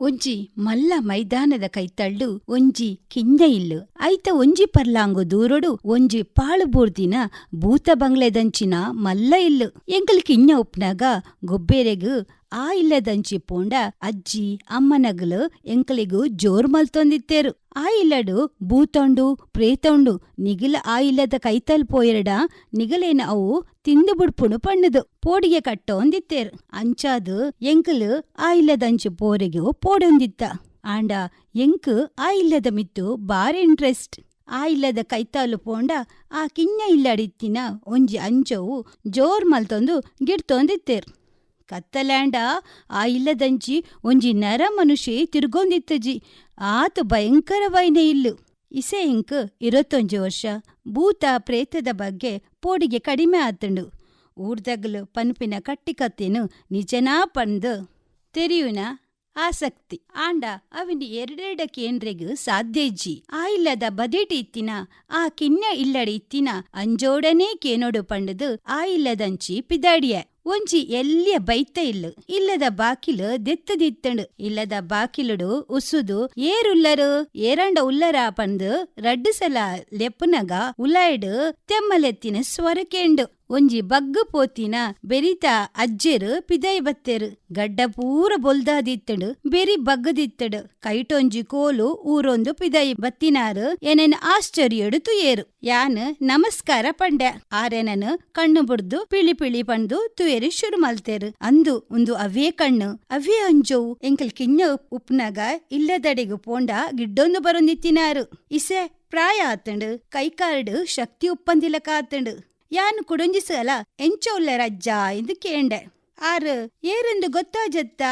ಒಂಜಿ ಮಲ್ಲ ಮೈದಾನದ ಕೈತಳ್ಳು, ಒಂಜಿ ಕಿಂಜ ಇಲ್ಲು. ಐತ ಒಂಜಿ ಪರ್ಲಾಂಗು ದೂರೊಡು ಒಂಜಿ ಪಾಳು ಬೂರ್ದಿನ ಭೂತ ಬಂಗ್ಲೆದಂಚಿನ ಮಲ್ಲ ಇಲ್ಲು. ಎಂಕಲ್ ಕಿಂಜ ಉಪ್ನಾಗ ಗೊಬ್ಬೆರೆಗು ಆ ಇಲ್ಲದಂಚಿ ಪೋಂಡ ಅಜ್ಜಿ, ಅಮ್ಮನಗಲು ಎಂಕಲಿಗೂ ಜೋರ್ ಮಲ್ತೊಂದಿತ್ತೇರು. ಆ ಇಲ್ಲಡು ಭೂತೊಂಡು, ಪ್ರೇತೊಂಡು, ನಿಗಿಲ ಆ ಇಲ್ಲದ ಕೈತಲ್ ಪೋಯರಡ ನಿಗಲೇನ ಅವು ತಿಂದು ಬುಡ್ಪುಣು ಪಣ್ಣದು, ಪೋಡಿಗೆ ಕಟ್ಟೊಂದಿತ್ತೇರು. ಅಂಚಾದು ಎಂಕಲು ಆ ಇಲ್ಲದಂಚಿ ಪೋರೆಗು ಪೋಡೊಂದಿತ್ತ. ಆಂಡ ಎಂಕ್ ಆ ಇಲ್ಲದ ಮಿತ್ತು ಬಾರಿ ಇಂಟ್ರೆಸ್ಟ್. ಆ ಇಲ್ಲದ ಕೈತಾಲು ಪೋಂಡ ಆ ಕಿಂಜ ಇಲ್ಲಡಿತ್ತಿನ ಒಂಜಿ ಅಂಚವು ಜೋರ್ ಮಲ್ತೊಂದು ಗಿಡ್ತೊಂದಿತ್ತೇರು. ಕತ್ತಲ್ಯಾಂಡ ಆ ಇಲ್ಲದಂಜಿ ಒಂಜಿ ನರ ಮನುಷ್ಯ ತಿರ್ಗೊಂದಿತ್ತಜಿ. ಆತು ಭಯಂಕರವೈನ ಇಲ್ಲು. ಇಸೆ ಇಂಕ್ ಇರತ್ತೊಂಜಿ ವರ್ಷ ಭೂತ ಪ್ರೇತದ ಬಗ್ಗೆ ಪೋಡಿಗೆ ಕಡಿಮೆ ಆತಂಡು. ಊರ್ದಗ್ಲು ಪನ್ಪಿನ ಕಟ್ಟಿಕತ್ತೇನು ನಿಜನಾ ಪಂದು. ತೆರಿಯುನ ಆಸಕ್ತಿ. ಆಂಡ, ಅವಿನ ಎರಡೆರಡ ಕೇಂದ್ರೆಗ್ ಸಾಧ್ಯ ಇಜ್ಜಿ. ಆ ಇಲ್ಲದ ಬದಿಟಿ ಇತ್ತಿನ, ಆ ಕಿನ್ನ ಇಲ್ಲಡಿ ಇತ್ತಿನ, ಅಂಜೋಡನೇ ಕೇನೋಡು ಪಂಡದು, ಆ ಇಲ್ಲದಂಚಿ ಪಿದಾಡಿಯ. ಒಂಜಿ ಎಲ್ಲಿಯ ಬೈತ ಇಲ್ಲ. ಇಲ್ಲದ ಬಾಕಿಲು ದೆತ್ತದಿತ್ತಂಡು. ಇಲ್ಲದ ಬಾಕಿಲುಡು ಉಸುದು ಏರುಲ್ಲರು, ಏರಂಡ ಉಲ್ಲರ ಪಂದು ರಡ್ಡು ಸಲ ಲೆಪ್ಪುನಗ ಉಲಾಯ್ಡು, ತೆಮ್ಮಲೆತ್ತಿನ ಸ್ವರಕೇಂಡು. ಒಂಜಿ ಬಗ್ಗ ಪೋತಿನ ಬೆರಿತ ಅಜ್ಜೆರು ಪಿದೈ ಬತ್ತೆರು ಗಡ್ಡ ಪೂರ ಬೊಲ್ದಾದಿತ್ತಡು, ಬೆರಿ ಬಗ್ಗದಿತ್ತಡು. ಕೈಟೊಂಜಿ ಕೋಲು ಊರೊಂದು ಪಿದೈ ಬತ್ತಿನಾರು ಎನೆನ್ ಆಶ್ಚರ್ಯಡು ತುಯೇರು. ಯಾನ್ ನಮಸ್ಕಾರ ಪಂಡೆ ಆರೆನನು ಕಣ್ಣು ಬುಡ್ದು ಪಿಳಿ ಪಿಳಿ ಪಂದು ತುಯೇರಿ ಶುರು ಮಲ್ತೇರು. ಅಂದು ಒಂದು ಅವೇ ಕಣ್ಣು ಅವೇ ಅಂಜೋವು ಎಂಕಲ್ ಕಿഞ്ഞ ಉಪ್ನಗ ಇಲ್ಲದಡೆಗು ಪೋಂಡ ಗಿಡ್ಡೊಂದು ಬರೊಂದಿತ್ತಿನಾರು. ಇಸೆ ಪ್ರಾಯ ಆತಂಡು ಕೈಕಾರ್ಡು ಶಕ್ತಿ ಉಪ್ಪಂದಿಲಕ ಆತಂಡು ಯಾನು ಕುಡೊಂಜಿಸಲ? ಎಂಚೋಲ್ಲ ರಜ್ಜ ಎಂದು ಕೇಂಡೆ. ಆರು, ಏರೆಂದು ಗೊತ್ತಾಜತ್ತ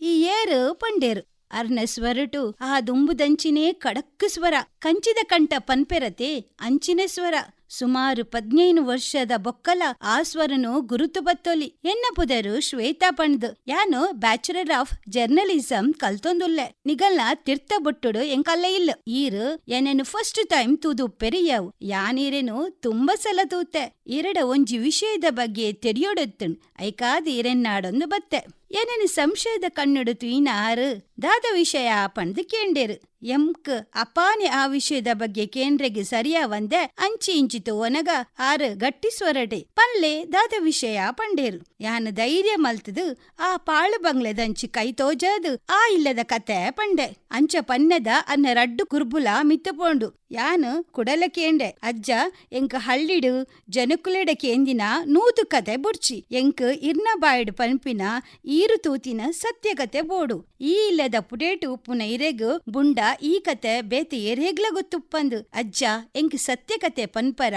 ಈ ಏರು ಪಂಡೇರು. ಅರ್ನ ಸ್ವರಟು ಆ ದುಂಬುದಂಚಿನೇ ಕಡಕ್ಕು ಸ್ವರ. ಕಂಚಿದ ಕಂಠ ಪನ್ಪೆರತೆ, ಅಂಚಿನ ಸ್ವರ. ಸುಮಾರು ಪದ್ನೈನು ವರ್ಷದ ಬೊಕ್ಕಲ ಆ ಸ್ವರನು ಗುರುತು ಬತ್ತೊಲಿ. ಎನ್ನ ಪುದರು ಶ್ವೇತಾ ಪಣ್ದು. ಯಾನು ಬ್ಯಾಚುಲರ್ ಆಫ್ ಜರ್ನಲಿಸಂ ಕಲ್ತೊಂದುಲ್ಲೆ. ನಿಗಲ್ನ ತಿರ್ತ ಬೊಟ್ಟುಡು ಎಂಕಲ್ಲ ಇಲ್ಲ. ಈರು ಏನೇನು ಫಸ್ಟ್ ಟೈಮ್ ತೂದು ಪೆರಿಯವು. ಯಾನೀರೇನು ತುಂಬಾ ಸಲ ತೂತೆ. ಎರಡ ಒಂಜಿ ವಿಷಯದ ಬಗ್ಗೆ ತೆರಿಯೋಡುತ್ತುಂಡು ಐಕಾದ ಇರೆನ್ನಾಡೊಂದು ಬತ್ತೆ. ಏನೇನು ಸಂಶಯದ ಕಣ್ಣುಡು ತುಯಿನ ಆರು ದಾದ ವಿಷಯ ಪಣ್ದು ಕೇಂಡೇರು. ಎಂಕ್ ಅಪಾನೆ ಆ ವಿಷಯದ ಬಗ್ಗೆ ಕೇಂದ್ರಗೆ ಸರಿಯಾ ಒಂದೆ ಅಂಚಿ ಇಂಚಿತು ಒನಗ ಆರ್ ಗಟ್ಟಿ ಸ್ವರಡೆ ಪನ್ಲೆ ದಾದ ವಿಷಯ ಪಂಡೇರು. ಯಾನ್ ಧೈರ್ಯ ಮಲ್ತದು, ಆ ಪಾಳು ಬಂಗ್ಲೆದಂಚಿ ಕೈ ತೋಜದು, ಆ ಇಲ್ಲದ ಕತೆ ಪಂಡೆ. ಅಂಚ ಪನ್ನೆದ ಅನ್ನ ರಡ್ಡು ಕುರ್ಬುಲ ಮಿತ್ತುಪೋಂಡು. ಯಾನು ಕುಡಲ ಕೇಂಡೆ ಅಜ್ಜ, ಎಂಕ ಹಳ್ಳಿಡು ಜನಕುಲೆಡ ಕೇಂದಿನ ನೂತು ಕತೆ ಬುಡ್ಚಿ, ಎಂಕ್ ಇರ್ನ ಬಾಯ್ಡ್ ಪನ್ಪಿನ ಈರು ತೂತಿನ ಸತ್ಯಕತೆ ಬೋಡು. ಈ ಇಲ್ಲದ ಪುಡೇಟು ಉಪ್ಪುನ ಇರೆಗು ಬುಂಡ ಈ ಕತೆ ಬೇತೆ ಎರೆಗ್ಲ ಗೊತ್ತುಪ್ಪಂದು ಅಜ್ಜ, ಎಂಕ್ ಸತ್ಯಕತೆ ಪನ್ಪರ.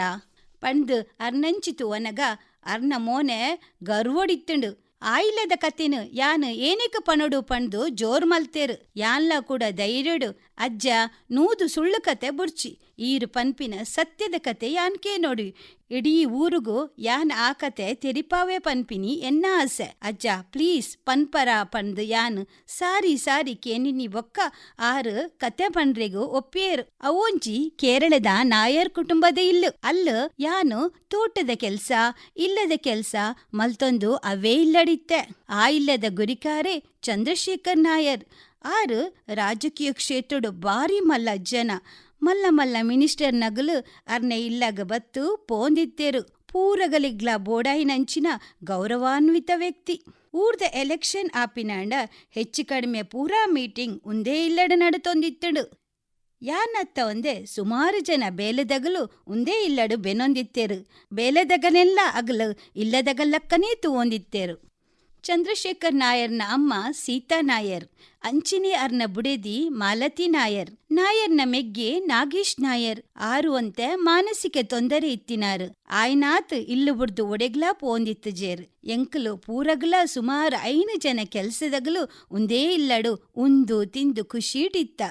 ಪಂದು ಅರ್ನಂಚಿತು ಒನಗ ಅರ್ನ ಮೋನೆ ಗರ್ವಡಿತ್ತುಂಡು. ಆಯಿಲ್ಲದ ಕತೆನು ಯಾನ್ ಏನಿಕ ಪಣಡು ಪಣ್ದು ಜೋರ್ ಮಲ್ತೇರು. ಯಾನ್ಲ ಕೂಡ ಧೈರ್ಯಡು, ಅಜ್ಜ ನೂದು ಸುಳ್ಳು ಕತೆ ಬುಡ್ಚಿ ಈರು ಪನ್ಪಿನ ಸತ್ಯದ ಕತೆ ಯಾನ್ಕೇ ನೋಡಿ. ಇಡೀ ಊರುಗೂ ಯಾನ್ ಆ ಕತೆ ತೆರಿಪಾವೆ ಪನ್ಪಿನಿ ಎನ್ನ ಆಸೆ. ಅಜ್ಜ, ಪ್ಲೀಸ್ ಪನ್ಪರ ಪಂದು ಯಾನ್. ಸಾರಿ ಸಾರಿ ಕೇನಿನಿ ಒಕ್ಕ ಆರು ಕತೆ ಪಂಡ್ರೆಗು ಒಪ್ಪಿಯರು ಅವೊಂಜಿ ಕೇರಳದ ನಾಯರ್ ಕುಟುಂಬದ ಇಲ್ಲು. ಅಲ್ಲು ಯಾನು ತೋಟದ ಕೆಲ್ಸ, ಇಲ್ಲದ ಕೆಲ್ಸ, ಮಲ್ತೊಂದು ಅವೇ ಇಲ್ಲಡಿತ್ತೆ. ಆ ಇಲ್ಲದ ಗುರಿಕಾರೆ ಚಂದ್ರಶೇಖರ್ ನಾಯರ್. ಆರು ರಾಜಕೀಯ ಕ್ಷೇತ್ರಡು ಬಾರಿ ಮಲ್ಲ ಜನ ಮಲ್ಲ ಮಲ್ಲ ಮಿನಿಸ್ಟರ್ ನಗಲು ಅರ್ನೆ ಇಲ್ಲಗ ಬತ್ತು ಪೋಂದಿತ್ತೇರು ಪೂರಗಲಿಗ್ಲ ಬೋಡಾಯಿನಂಚಿನ ಗೌರವಾನ್ವಿತ ವ್ಯಕ್ತಿ. ಊರ್ದ ಎಲೆಕ್ಷನ್ ಆಪಿನಾಂಡ ಹೆಚ್ಚು ಕಡಿಮೆ ಪೂರಾ ಮೀಟಿಂಗ್ ಉಂದೇ ಇಲ್ಲಡ ನಡತೊಂದಿತ್ತಡು. ಯಾನತ್ತ ಒಂದೆ ಸುಮಾರು ಜನ ಬೇಲೆದಗಲು ಉಂದೇ ಇಲ್ಲಡು ಬೆನೊಂದಿತ್ತೇರು. ಬೇಲೆದಗನೆಲ್ಲ ಅಗಲು ಇಲ್ಲದಗಲ್ಲಕ್ಕನೇ ತೂವೊಂದಿತ್ತೇರು. ಚಂದ್ರಶೇಖರ್ ನಾಯರ್ನ ಅಮ್ಮ ಸೀತಾ ನಾಯರ್, ಅಂಚಿನಿ ಅರ್ನ ಬುಡೆದಿ ಮಾಲತಿ ನಾಯರ್, ನಾಯರ್ನ ಮೆಗ್ಗೆ ನಾಗೇಶ್ ನಾಯರ್, ಆರು ಅಂತೆ ಮಾನಸಿಕ ತೊಂದರೆ ಇತ್ತಿನಾರ್. ಆಯ್ನಾತ್ ಇಲ್ಲು ಬುಡ್ದು ಒಡೆಗ್ಲಾ ಪೋಂದಿತ್ತು ಜೇರ್. ಎಂಕಲು ಪೂರಗ್ಲ ಸುಮಾರು ಐನು ಜನ ಕೆಲ್ಸದಗಲು ಒಂದೇ ಇಲ್ಲಡು, ಉಂದು ತಿಂದು ಖುಷಿಟಿತ್ತ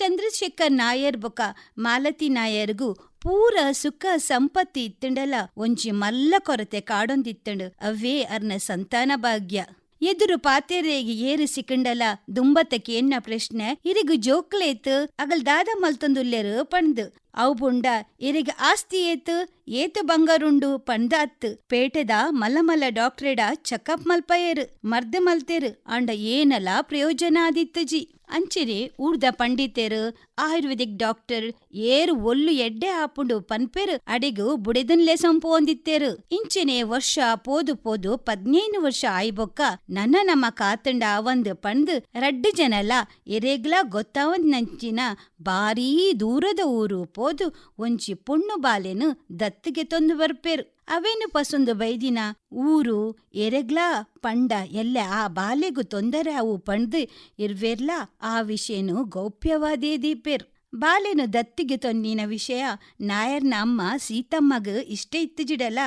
ಚಂದ್ರಶೇಖರ್ ನಾಯರ್ ಬೊಕ ಮಾಲತಿ ನಾಯರ್ಗೂ ಪೂರ ಸುಖ ಸಂಪತ್ತಿ ಇತ್ತಂಡಲ, ಒಂಜಿ ಮಲ್ಲ ಕೊರತೆ ಕಾಡೊಂದಿತ್ತಂಡು ಅವೇ ಅರ್ನ ಸಂತಾನ ಭಾಗ್ಯ. ಎದುರು ಪಾತೆರೆಗೆ ಏರು ಸಿಕ್ಕಂಡಲ ದುಂಬತಕ್ಕೆ ಎನ್ನ ಪ್ರಶ್ನೆ, ಇರಿಗು ಜೋಕ್ಲೇತ್ ಅಗಲ್ ದಾದ ಮಲ್ತೊಂದುಲ್ಲೆರು ಪಣ್ದು ಅವು ಬುಂಡ ಇರಿಗ ಆಸ್ತಿ ಏತು ಏತು ಬಂಗಾರುಂಡು ಪಂದಾತ್ ಪೇಟೆದ ಮಲ್ಲಮಲ್ಲ ಡಾಕ್ಟ್ರೇಡ ಚಕಪ್ ಮಲ್ಪಯರು, ಮರ್ದ ಮಲ್ತೇರು ಅಂಡ ಏನಲ ಪ್ರಯೋಜನ ಆದಿತ್ತು ಜಿ. ಅಂಚಿರಿ ಊರ್ದ ಪಂಡಿತರು ಆಯುರ್ವೇದಿಕ್ ಡಾಕ್ಟರ್ ಏರು ಒಲ್ಲು ಎಡ್ಡೆ ಆಪುಂಡು ಪನ್ಪೆರು ಅಡಿಗು ಬುಡಿದನ್ಲೇ ಹೊಂದಿತ್ತೇರು. ಇಂಚಿನೆ ವರ್ಷ ಪೋದು ಪೋದು ಪದ್ನೈದು ವರ್ಷ ಆಯ್ಬೊಕ್ಕ ನನ್ನ ನಮ್ಮ ಕಾತಂಡ ಒಂದು ಪಂದು ರಡ್ಡು ಜನಲ ಎರೆಗ್ಲ ಗೊತ್ತಾವಂದ್ ನಂಚಿನ ಬಾರೀ ದೂರದ ಊರು ಪೋದು ಒಂಚಿ ಪುಣ್ಣು ಬಾಲೆನು ದತ್ತಿಗೆ ತೊಂದು ಬರ್ಪೇರು. ಅವೇನು ಪಸೊಂದು ಬೈದಿನ ಊರು ಎರೆಗ್ಲಾ ಪಂಡ ಎಲ್ಲ ಆ ಬಾಲೆಗು ತೊಂದರೆ ಅವು ಪಂಡ್ದು ಇರ್ವೇರ್ಲ ಆ ವಿಷಯನು ಗೌಪ್ಯವಾದೇ ದೀಪೇರು ಬಾಲೆನು ದತ್ತಿಗೆ ತೊನ್ನಿನ ವಿಷಯ ನಾಯರ್ನ ಅಮ್ಮ ಸೀತಮ್ಮಗ ಇಷ್ಟ ಇತ್ತಿಜಿಡಲ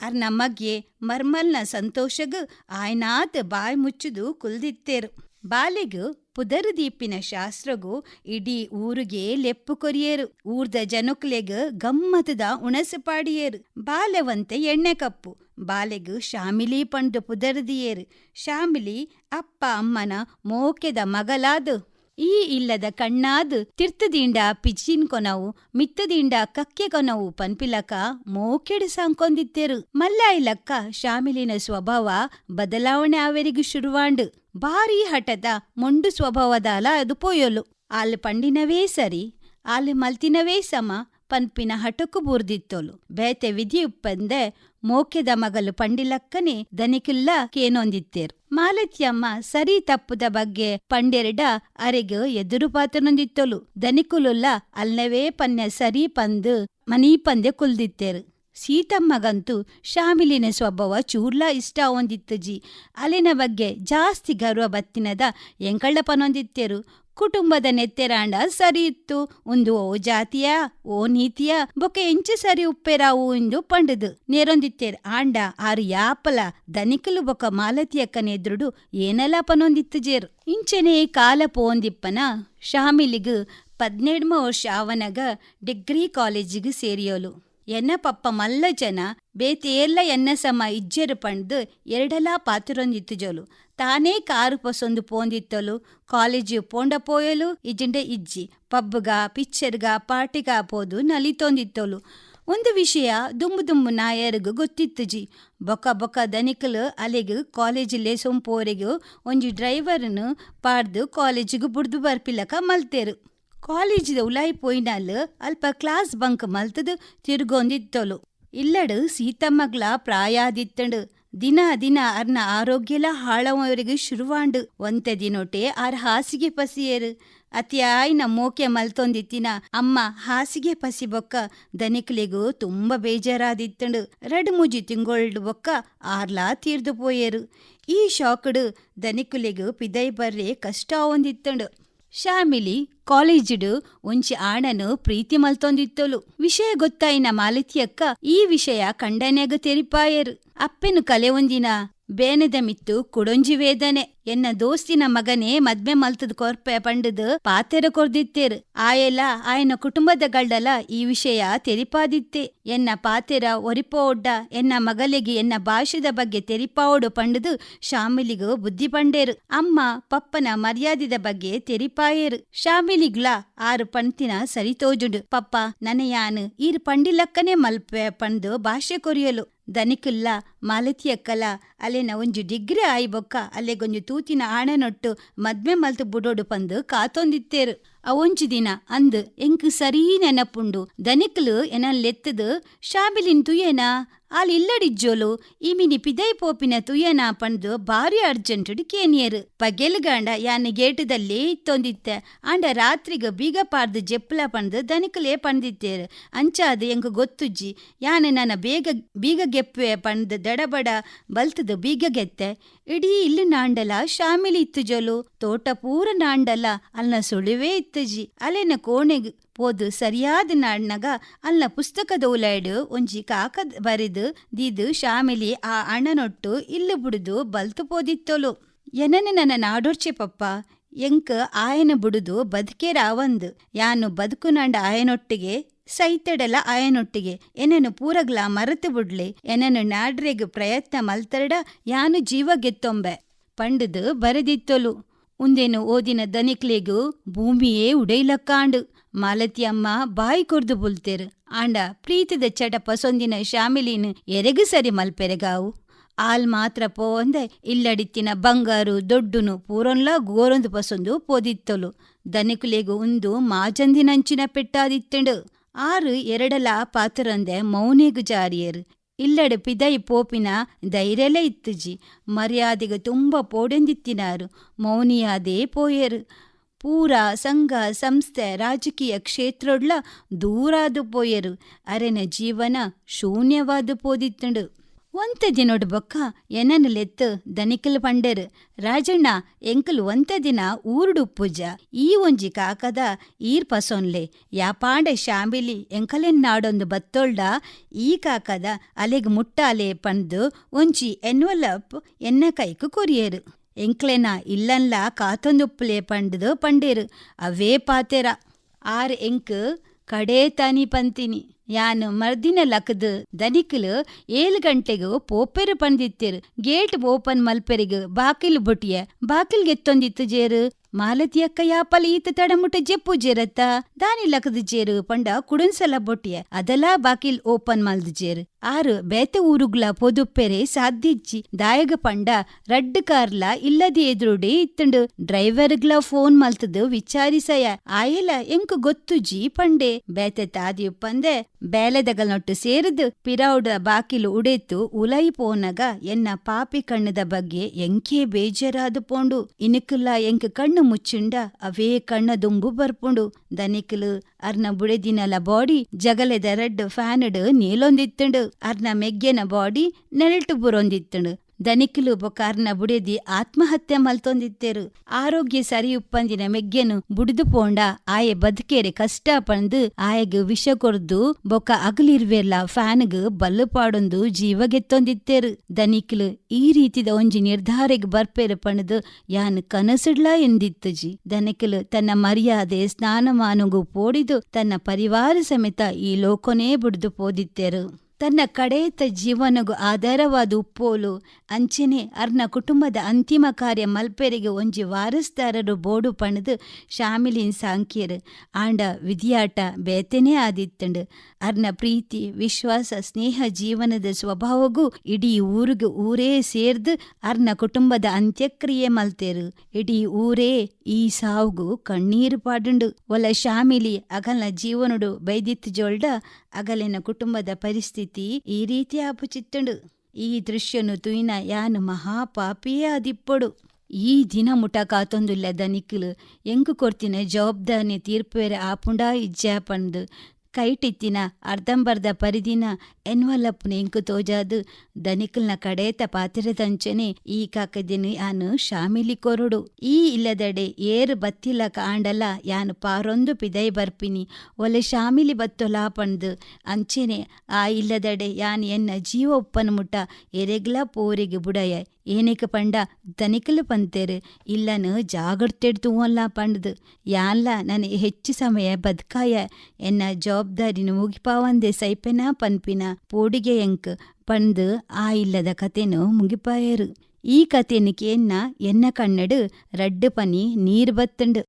ಅರ್ ನಮಗೆ ಮರ್ಮಲ್ನ ಸಂತೋಷಗ ಆಯ್ನಾತ್ ಬಾಯ್ ಮುಚ್ಚುದು ಕುಲ್ದಿತ್ತೇರು. ಬಾಲೆಗು ಪುದರುದೀಪಿನ ಶಾಸ್ತ್ರಗು ಇಡೀ ಊರಿಗೆ ಲೆಪ್ಪು ಕೊರಿಯೇರು. ಊರ್ದ ಜನಕ್ಲೆಗ ಗಮ್ಮತದ ಉಣಸು ಪಾಡಿಯೇರು. ಬಾಲೆವಂತೆ ಎಣ್ಣೆ ಕಪ್ಪು. ಬಾಲೆಗು ಶಾಮಿಲಿ ಪಂಡು ಪುದರ್ದಿಯೇರು. ಶಾಮಿಲಿ ಅಪ್ಪ ಅಮ್ಮನ ಮೋಕೆದ ಮಗಲಾದು ಈ ಇಲ್ಲದ ಕಣ್ಣಾದ್ ತಿರ್ತದೀಂಡ ಪಿಚ್ಚಿನ್ ಕೊನವು ಮಿತ್ತದೀಂಡ ಕಕ್ಕೆ ಕೊನವು ಪನ್ಪಿಲಕ ಮೋಕೆಡು ಸಾಂಕೊಂದಿತ್ತೇರು ಮಲ್ಲಾಯಿಲಕ್ಕ ಶಾಮಿಲಿನ ಸ್ವಭಾವ ಬದಲಾವಣೆ ಅವರಿಗೆ ಶುರುವಾಂಡು. ಭಾರಿ ಹಠದ ಮೊಂಡು ಸ್ವಭಾವದಾಲ ಅದು ಪೋಯೊಲು ಆಲ್ ಪಂಡಿನವೇ ಸರಿ, ಆಲ್ ಮಲ್ತಿನವೇ ಸಮ ಪನ್ಪಿನ ಹಟಕು ಬೂರ್ದಿತ್ತೋಲು. ಬೇತೆ ವಿಧಿ ಉಪ್ಪಂದೆ ಮೋಕೆದ ಮಗಲು ಪಂಡಿಲಕ್ಕನೆ ದನಿಕಿಲ್ಲ ಕೇನೊಂದಿತ್ತೇರು. ಮಾಲತ್ಯಮ್ಮ ಸರಿ ತಪ್ಪುದ ಬಗ್ಗೆ ಪಂಡೆರಡ ಅರೆಗೆ ಎದುರು ಪಾತ್ರನೊಂದಿತ್ತೋಲು ದನಿಕುಲುಲ್ಲ ಅಲ್ನವೇ ಪನ್ಯ ಸರಿ ಪಂದು ಮನಿ ಪಂದೆ ಕುಲ್ದಿತ್ತೇರು. ಸೀತಮ್ಮಗಂತೂ ಶಾಮಿಲಿನ ಸ್ವಭಾವ ಚೂರ್ಲ ಇಷ್ಟ ಒಂದಿತ್ತಜಿ ಅಲಿನ ಬಗ್ಗೆ ಜಾಸ್ತಿ ಗರ್ವ ಬತ್ತಿನದ ಎಂಕಳ್ಳಪನೊಂದಿತ್ತೇರು. ಕುಟುಂಬದ ನೆತ್ತೆರಾಂಡ ಸರಿ ಇತ್ತು. ಒಂದು ಓ ಜಾತಿಯ, ಓ ನೀತಿಯ ಬೊಕ ಎಂಚು ಸರಿ ಉಪ್ಪೆರಾವು ಎಂದು ಪಂಡದು. ನೇರೊಂದಿತ್ತೇರ್ ಆಂಡ, ಆರು ಯಾಪಲ, ದನಿಕಲು ಬೊಕ ಮಾಲತಿಯಕ್ಕನ ಎದುರುಡು ಏನೆಲ್ಲ ಪನೊಂದಿತ್ತು ಜೇರು. ಇಂಚನೆ ಕಾಲ ಪೋಂದಿಪ್ಪನ ಶಾಮಿಲಿಗು ಪದ್ನೆಡ್ಮ ವರ್ಷ ಅವನಗ ಡಿಗ್ರಿ ಕಾಲೇಜಿಗೆ ಸೇರಿಯೋಲು. ಎನ್ನ ಪಪ್ಪ ಮಲ್ಲ ಜನ ಬೇತೇರ್ಲ ಎನ್ನ ಸಮ ಇಜ್ಜೆರು ಪಂಡ್ದು ಎರಡಲಾ ಪಾತ್ರೊಂದಿತ್ತು ಜೋಲು. ತಾನೇ ಕಾರು ಪೊಸೊಂದು ಪೋಂದಿತ್ತಲು ಕಾಲೇಜು ಪೋಂಡ ಪೋಯಲು ಇಜ್ಜಂಡೆ ಇಜ್ಜಿ ಪಬ್ಗ ಪಿಕ್ಚರ್ಗ ಪಾರ್ಟಿಗ ಪೋದು ನಲಿತೊಂದಿತ್ತಲು ಒಂದು ವಿಷಯ ದುಂಬು ದುಂಬು ನಾಯರ್ಗು ಗೊತ್ತಿತ್ತು ಜಿ. ಬೊಕ ಬೊಕ ದನಿಕಲು ಅಲೆಗು ಕಾಲೇಜಿಲೆ ಸೊಂಪೋರೆಗು ಒಂಜಿ ಡ್ರೈವರ್ನು ಪಾಡ್ದು ಕಾಲೇಜಿಗೆ ಬುಡ್ದು ಬರ್ಪಿಲಕ ಮಲ್ತೇರು. ಕಾಲೇಜಿದ ಉಲಾಯಿ ಪೋಯಿನಾಲ್ ಅಲ್ಪ ಕ್ಲಾಸ್ ಬಂಕ್ ಮಲ್ತದು ತಿರುಗೊಂದಿತ್ತೊಲು. ಇಲ್ಲಡು ಸೀತಮ್ಮಗ್ಲ ಪ್ರಾಯಾದಿತ್ತಂಡು. ದಿನ ದಿನ ಅರ್ನ ಆರೋಗ್ಯಲ ಹಾಳವರೆಗೆ ಶುರುವಾಂಡು. ಒಂತೆ ದಿನೊಟೆ ಆರ್ ಹಾಸಿಗೆ ಪಸಿಯೇರು. ನ ಮೋಕೆ ಮಲ್ತೊಂದಿತ್ತಿನ ಅಮ್ಮ ಹಾಸಿಗೆ ಪಸಿ ಬೊಕ್ಕ ದನಿಕ್ಲಿಗೂ ತುಂಬ ಬೇಜಾರಾದಿತ್ತಂಡು. ರಡ್ ಮುಜಿ ತಿಂಗೊಳ್ಡು ಬೊಕ್ಕ ಆರ್ಲಾ ತೀರ್ದು ಪೋಯೇರು. ಈ ಶಾಕ್ಡು ದನಿಕ್ಲಿಗೂ ಪಿದೈ ಬರ್ರೆ ಕಷ್ಟ ಒಂದಿತ್ತಂಡು ಶಾಮಿಲಿ ಕಾಲೇಜಿಡು ಒಂಚಿ ಆಣನು ಪ್ರೀತಿ ಮಲ್ತೊಂದಿತ್ತೊಲು. ವಿಷಯ ಗೊತ್ತಾಯಿನ ಮಾಲತಿಯಕ್ಕ ಈ ವಿಷಯ ಕಂಡನ್ಯಾಗ ತೆರಿಪಾಯರು. ಅಪ್ಪೆನು ಕಲೆ ಒಂದಿನ ಬೇನೆದ ಮಿತ್ತು ಕುಡೊಂಜಿ ವೇದನೆ ಎನ್ನ ದೋಸ್ತಿನ ಮಗನೇ ಮದ್ವೆ ಮಲ್ತದ ಕೊರ್ಪೆ ಪಂಡದು ಪಾತೆರ ಕೊರ್ದಿತ್ತೇರ್. ಆಯೆಲ್ಲ ಆಯನ ಕುಟುಂಬದ ಗಳ್ಳಲ ಈ ವಿಷಯ ತೆರಿಪಾದಿತ್ತೆ. ಎನ್ನ ಪಾತೆರ ಒರಿಪೋಡ್ಡ ಎನ್ನ ಮಗಲಿಗೆ ಎನ್ನ ಭಾಷೆದ ಬಗ್ಗೆ ತೆರಿಪಾವ್ಡು ಪಂಡದು ಶಾಮಿಲಿಗು ಬುದ್ಧಿ ಪಂಡೇರು. ಅಮ್ಮ ಪಪ್ಪನ ಮರ್ಯಾದಿದ ಬಗ್ಗೆ ತೆರಿಪಾಯೇರು. ಶಾಮಿಲಿಗ್ಲ ಆರು ಪಂತಿನ ಸರಿ ತೋಜುಂಡು ಪಪ್ಪ, ನನಯಾನು ಈರ್ ಪಂಡಿಲಕ್ಕನೆ ಮಲ್ಪೆ ಪಂದು ಭಾಷೆ ಕೊರಿಯಲು. ದನಿಕುಲ್ಲ ಮಾಲತಿಯಕ್ಕಲ ಅಲೆನ ಒಂಜು ಡಿಗ್ರಿ ಆಯ್ಬೊಕ್ಕ ಅಲ್ಲೆಗೊಂಜು ತೂತಿನ ಆಣನೊಟ್ಟು ಮದ್ಮೆ ಮಲ್ತು ಬುಡೋಡು ಪಂದು ಕಾತೊಂದಿತ್ತೇರು. ಅವೊಂಜಿ ದಿನ ಅಂದು ಎಂಕ್ ಸರೀ ನೆನಪುಂಡು. ದನಿಕಲು ಲೆತ್ತದು ಶಾಬಿಲಿನ್ ತುಯೇನಾ, ಆಲ್ ಇಲ್ಲಡಿಜ್ಜೋಲು ಇಮಿನಿ ಪಿದೈ ಪೋಪಿನ ತುಯನ ಪಂದು ಬಾರಿ ಅರ್ಜೆಂಟುಡು ಕೇನಿಯರು. ಪಗೆಲ್ಗಾಂಡ ಯಾನ ಗೇಟದಲ್ಲಿ ಇತ್ತೊಂದಿತ್ತೆ ಆಂಡ ರಾತ್ರಿಗ ಬೀಗ ಪಾರ್ದು ಜೆಪ್ಪಲ ಪಂದು ದನಿಕಲೇ ಪಂದಿತ್ತೇರು ಅಂಚಾದ ಎಂಕ್ ಗೊತ್ತುಜ್ಜಿ, ಯಾನ ನನ್ನ ಬೇಗ, ಬೀಗ ಗೆಪ್ಪೆ ಪಂದು ದಡಬಡ ಬಲ್ತದು ಬೀಗ ಗೆತ್ತೆ. ಇಡೀ ಇಲ್ಲಿ ನಾಂಡಲ, ಶಾಮಿಲಿ ಇತ್ತು ಜೋಲು, ತೋಟ ಪೂರ ನಾಂಡಲ, ಅಲ್ನ ಸುಳಿವೇ ಇತ್ತುಜಿ ಅಲೆನ ಕೋಣೆಗ್ ಪೋದು ಸರಿಯಾದ ನಾಡ್ನಗ ಅಲ್ಲ ಪುಸ್ತಕದ ಉಲಾಯ್ಡು ಒಂಜಿ ಕಾಕದ್ ಬರೆದು ದಿದು ಶಾಮಿಲಿ ಆ ಅಣ್ಣನೊಟ್ಟು ಇಲ್ಲು ಬುಡುದು ಬಲ್ತು ಪೋದಿತ್ತೊಲು. ಎನನೆ ನನ್ನ ನಾಡೋರ್ಚೆ ಪಪ್ಪ, ಎಂಕ ಆಯನ ಬುಡುದು ಬದುಕೇರ ಅವಂದು ಯಾನು ಬದುಕುನಾಂಡ ಆಯನೊಟ್ಟಿಗೆ, ಸೈತಡಲ ಆಯನೊಟ್ಟಿಗೆ, ಎನನು ಪೂರಗ್ಲ ಮರೆತು ಬುಡ್ಲೆ, ಎನನು ನಾಡ್ರೆಗ್ ಪ್ರಯತ್ನ ಮಲ್ತರಡ, ಯಾನು ಜೀವ ಗೆತ್ತೊಂಬೆ. ಪಂಡದು ಬರೆದಿತ್ತೊಲು. ಉಂದೆನು ಓದಿನ ದನಿಕ್ಲೆಗು ಭೂಮಿಯೇ ಉಡೈಲಕ್ಕಾಂಡು. ಮಾಲತಿಯಮ್ಮ ಬಾಯಿ ಕೊರ್ದು ಬುಲ್ತೇರು. ಆಂಡ ಪ್ರೀತಿದ ಚಟ ಪಸೊಂದಿನ ಶಾಮಿಲಿನ ಎರೆಗು ಸರಿ ಮಲ್ಪೆರೆಗಾವು. ಆಲ್ ಮಾತ್ರ ಪೋಂದೆ ಇಲ್ಲಡಿತ್ತಿನ ಬಂಗಾರು ದೊಡ್ಡುನು ಪೂರೊನ್ಲ ಗೋರೊಂದು ಪಸೊಂದು ಪೋದಿತ್ತಲು. ದನಿಕುಲೆಗು ಉಂದು ಮಾಜಂದಿನಂಚಿನ ಪೆಟ್ಟಾದಿತ್ತಂಡು. ಆರು ಎರಡಲ ಪಾತ್ರಂದೆ ಮೌನೆಗು ಜಾರಿಯರು. ಇಲ್ಲಡೆ ಪಿದೈ ಪೋಪಿನ ಧೈರ್ಯಲೇ ಇತ್ತುಜಿ ಮರ್ಯಾದೆಗೆ ತುಂಬ ಪೋಡೆಂದಿತ್ತಿನಾರು. ಮೌನಿಯಾದೇ ಪೋಯರು. ಪೂರ ಸಂಘ, ಸಂಸ್ಥೆ, ರಾಜಕೀಯ ಕ್ಷೇತ್ರೊಡ್ಲ ದೂರಾದು ಪೋಯರು. ಅರೆನ ಜೀವನ ಶೂನ್ಯವಾದು ಪೋದಿತ್ತುಂಡು. ಒಂತೆ ಬೊಕ್ಕ, ಎನನ್ ಲೆತ್ ದನಿಕಲ್ ಪಂಡೆರು. ರಾಜಣ್ಣ, ಎಂಕಲ್ ಒಂತೆ ದಿನ ಊರುಡು ಪೂಜ. ಈ ಒಂಜಿ ಕಾಕದ ಈರ್ ಪಸೊನ್ಲೆ. ಯಾಪಾಂಡೆ ಶಾಂಬಿಲಿ ಎಂಕಲೆನ್ ನಾಡೊಂದು ಬತ್ತೊಳ್ಡ. ಈ ಕಾಕದ ಅಲೆಗ್ ಮುಟ್ಟಾಲೆ ಪಂದು ಒಂಜಿ ಎನ್ವಲಪ್ ಎನ್ನ ಕೈಕು ಕೊರಿಯರು. ಎಂಕ್ಲೆನ ಇಲ್ಲನ್ಲ ಕಾತೊಂದುಪ್ಪುಲೆ ಪಂಡದು ಪಂಡೇರು. ಅವೇ ಪಾತೆರ. ಆರ್ ಎಂಕ್ ಕಡೇ ತಾನಿ ಪಂತಿನಿ. ಯಾನ್ ಮರ್ದಿನ ಲಕದ್ ದನಿಕಲು ಏಳು ಗಂಟೆಗೂ ಪೋಪೆರು ಪಂದಿತ್ತೆರು, ಗೇಟ್ ಓಪನ್ ಮಲ್ಪೆರಿಗು ಬಾಕಿಲು ಬೊಟಿಯ ಬಾಕಿಲ್ ಗೆತ್ತೊಂದಿತ್ತು ಜೇರು. ಮಾಲತಿ ಅಕ್ಕ ಯಾಪಲ ಈತ ತಡಮುಟ ಜೆಪ್ಪು ಜೇರತ್ತ, ದಾನಿ ಲಕದ ಜೇರು ಪಂಡ ಕುಡನ್ಸಲ ಬೊಟ್ಟಿಯ, ಅದಲಾ ಬಾಕಿಲ್ ಓಪನ್ ಮಲ್ದ ಜೇರು. ಆರು ಬೇತೆ ಊರುಗ್ಲ ಪೊದುಪ್ಪೆರೆ ಸಾಧ್ಯಜ್ಜಿ, ದಾಯಗ ಪಂಡ ರಡ್ಡ್ ಕಾರ್ಲ ಇಲ್ಲದೆ ಎದುರುಡೆ ಇತ್ತಂಡು ಡ್ರೈವರ್ಗ್ಲ ಫೋನ್ ಮಲ್ತದು ವಿಚಾರಿಸಯ ಆಯಲ ಎಂಕ್ ಗೊತ್ತುಜಿ ಪಂಡೆ. ಬೇತೆ ತಾದಿಯುಪ್ಪಂದೆ ಬೇಲೆದಗಲ್ನೊಟ್ಟು ಸೇರಿದು ಪಿರೌಡ ಬಾಕಿಲು ಉಡೆತ್ತು ಉಲೈ ಪೋನಗ ಎನ್ನ ಪಾಪಿ ಕಣ್ಣದ ಬಗ್ಗೆ ಎಂಕೆ ಬೇಜಾರಾದು ಪೋಂಡು. ಇನಕುಲ್ಲ ಎಂಕ್ ಕಣ್ಣು ಮುಚ್ಚುಂಡ ಅವೇ ಕಣ್ಣ ದುಂಬು ಬರ್ಪುಂಡು. ದನಿಕಲು ಅರ್ನ ಬುಡೆದಿನಲ ಬಾಡಿ ಜಗಲೆದ ರೆಡ್ ಫ್ಯಾನ್ಡ್ ನೀಲೊಂದಿತ್ತುಂಡು. ಅರ್ನ ಮೆಗ್ಗೆನ ಬಾಡಿ ನೆಲ್ಟು ಬುರೊಂದಿತ್ತುಂಡು. ದನಿಕಲು ಬೊಕಾರ್ನ ಬುಡೆದಿ ಆತ್ಮಹತ್ಯೆ ಮಲ್ತೊಂದಿತ್ತೇರು. ಆರೋಗ್ಯ ಸರಿ ಉಪ್ಪಂದಿನ ಮೆಗ್ಗೆನು ಬುಡಿದು ಪೋಂಡ. ಆಯೆ ಬದುಕೇರೆ ಕಷ್ಟ ಪಂದು ಆಯಗ್ ವಿಷ ಕೊರ್ದು ಬೊಕ ಅಗಲಿರ್ವೆಲ್ಲ ಫ್ಯಾನ್ಗ್ ಬಲ್ಲು ಪಾಡೊಂದು ಜೀವ ಗೆತ್ತೊಂದಿತ್ತೆರು. ದನಿಕಲು ಈ ರೀತಿದ ಒಂಜಿ ನಿರ್ಧಾರೆಗ್ ಬರ್ಪೇರು ಪಣದು ಯಾನ್ ಕನಸಿಡ್ಲ ಎಂದಿತ್ತುಜಿ ದನಿಕಲು ತನ್ನ ಮರ್ಯಾದೆ ಸ್ನಾನಮಾನಗೂ ಪೋಡಿದು ತನ್ನ ಪರಿವಾರ ಸಮೇತ ಈ ಲೋಕನೇ ಬುಡಿದು ಪೋದಿತ್ತೆರು. ತನ್ನ ಕಡೆಯತ ಜೀವನಗೂ ಆಧಾರವಾದ ಉಪ್ಪೋಲು, ಅಂಚೆನೆ, ಅರ್ನ ಕುಟುಂಬದ ಅಂತಿಮ ಕಾರ್ಯ ಮಲ್ಪೆರೆಗೆ ಒಂಜಿ ವಾರಸ್ದಾರರು ಬೋಡು ಪಣದು ಶಾಮಿಲಿನ್ ಸಾಂಕ್ಯರು ಆಂಡ ವಿಧಿಯಾಟ ಬೇತೆನೇ ಆದಿತ್ತಂಡು. ಅರ್ನ ಪ್ರೀತಿ, ವಿಶ್ವಾಸ, ಸ್ನೇಹ ಜೀವನದ ಸ್ವಭಾವಗೂ ಇಡೀ ಊರಿಗೆ ಊರೇ ಸೇರ್ದು ಅರ್ನ ಕುಟುಂಬದ ಅಂತ್ಯಕ್ರಿಯೆ ಮಲ್ತೇರು. ಇಡೀ ಊರೇ ಈ ಸಾವುಗೂ ಕಣ್ಣೀರು ಪಾಡುಂಡು. ಒಲ ಶಾಮಿಲಿ ಅಗಲ ಜೀವನುಡು ಬೈದಿತ್ತು ಜೋಲ್ಡ ಅಗಲಿನ ಕುಟುಂಬದ ಪರಿಸ್ಥಿತಿ ಈ ರೀತಿ ಆಪುಚಿತ್ತುಂಡು. ಈ ದೃಶ್ಯನು ತುಯಿನ ಯಾನು ಮಹಾಪಾಪಿಯೇ ಆದಿಪ್ಪೊಡು. ಈ ದಿನ ಮುಟ ಕಾತೊಂದುಲ್ಲ ದನಿಕುಲು ಎಂಕು ಕೊರ್ತಿನ ಜವಾಬ್ದಾರಿ ತೀರ್ಪೇರೆ ಆಪುಂಡ ಇಜ್ಜಾ ಪಂದು ಕೈಟಿತ್ತಿನ ಅರ್ಧಂಬರ್ಧ ಪರಿದಿನ ಎನ್ವಲಪ್ ಎಂಕು ತೋಜಾದು ದನಿಕಲ್ನ ಕಡೇತ ಪಾತಿರದಂಚನೆ ಈ ಕಾಕದಿನ ಯಾನು ಶಾಮಿಲಿ ಕೊರುಡು. ಈ ಇಲ್ಲದಡೆ ಏರು ಬತ್ತಿಲ ಕಾಂಡಲ ಯಾನು ಪಾರೊಂದು ಪಿದೈ ಬರ್ಪಿನಿ. ಒಲೆ ಶಾಮಿಲಿ ಬತ್ತೊಲಾ ಪಂದು ಅಂಚೆನೆ ಆ ಇಲ್ಲದಡೆ ಯಾನ್ ಎನ್ನ ಜೀವ ಉಪ್ಪನ್ ಮುಟ್ಟ ಎರೆಗ್ಲ ಪೋರಿಗೆ ಬುಡಯ. ಏನೇಕ ಪಂಡ ದನಿಕಲು ಪಂತೆರು, ಇಲ್ಲನು ಜಾಗೃತೆಡ್ ತೂವಲ್ಲ ಪಂಡದು. ಯಾಲ್ಲ ನನ ಹೆಚ್ಚು ಸಮಯ ಬದುಕಾಯ, ಎನ್ನ ಜವಾಬ್ದಾರಿನ ಮುಗಿಪಾವಂದೆ ಸೈಪೆನ ಪನ್ಪಿನ ಪೋಡಿಗೆ ಎಂಕ್ ಪಂದು ಆ ಇಲ್ಲದ ಕತೆನು ಮುಗಿಪಾಯರು. ಈ ಕಥೆನಿಕೆ ಎನ್ನ ಎನ್ನ ಕಣ್ಣಡು ರಡ್ಡು ಪನಿ ನೀರು ಬತ್ತುಂಡು.